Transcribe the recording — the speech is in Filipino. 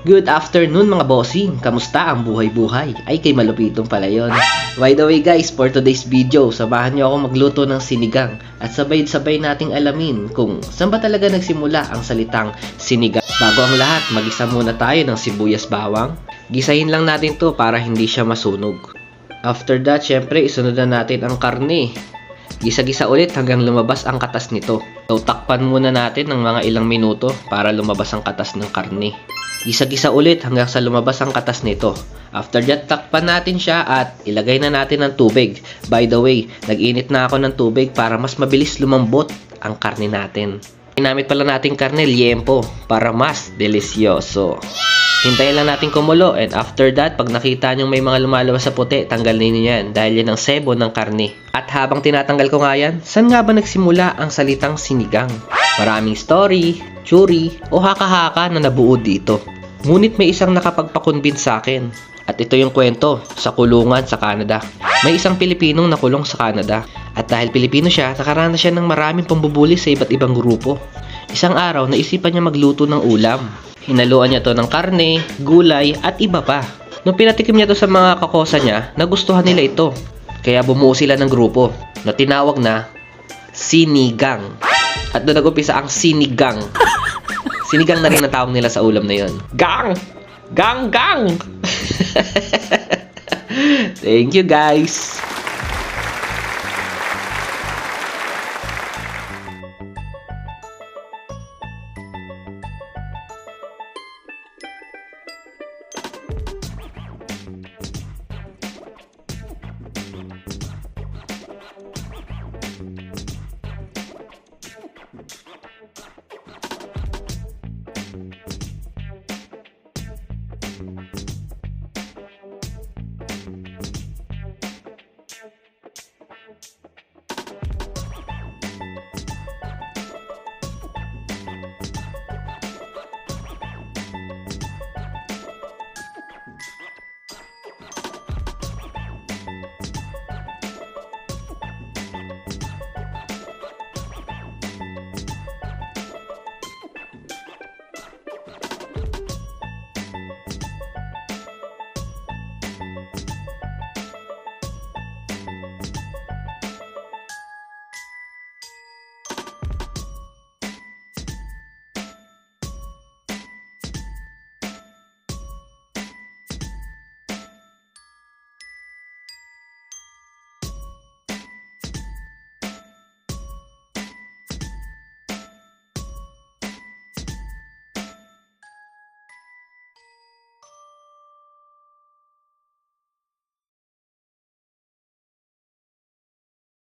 Good afternoon mga bossing! Kamusta ang buhay-buhay? Ay kay malupitong pala yun. By the way guys, for today's video, samahan niyo ako magluto ng sinigang at sabay-sabay nating alamin kung saan ba talaga nagsimula ang salitang sinigang. Bago ang lahat, magisa muna tayo ng sibuyas bawang. Gisahin lang natin to para hindi siya masunog. After that, syempre, isunod na natin ang karne. Gisa-gisa ulit hanggang lumabas ang katas nito. So, takpan muna natin ng mga ilang minuto para lumabas ang katas ng karne. Gisa-gisa ulit hanggang sa lumabas ang katas nito. After that, takpan natin siya at ilagay na natin ng tubig. By the way, nag-init na ako ng tubig para mas mabilis lumambot ang karne natin. Ginamit pala natin karne liempo para mas delisyoso. Hintayin lang natin kumulo and after that, pag nakita nyo may mga lumalabas sa puti, tanggalin niyo yan dahil yan ang sebo ng karne. At habang tinatanggal ko nga yan, saan nga ba nagsimula ang salitang sinigang? Maraming story, churi, o haka-haka na nabuo dito. Ngunit may isang nakapagpakonvince sa akin. At ito yung kwento sa kulungan sa Canada. May isang Pilipinong nakulong sa Canada. At dahil Pilipino siya, nakaranas siya ng maraming pambubuli sa iba't ibang grupo. Isang araw, naisipan niya magluto ng ulam. Hinaluan niya to ng karne, gulay, at iba pa. Nung pinatikim niya to sa mga kakosa niya, nagustuhan nila ito. Kaya bumuo sila ng grupo na tinawag na Sinigang. At doon nag-umpisa ang Sinigang. Sinigang na rin ang tawag nila sa ulam na yon. Gang! Gang! Gang! Thank you guys!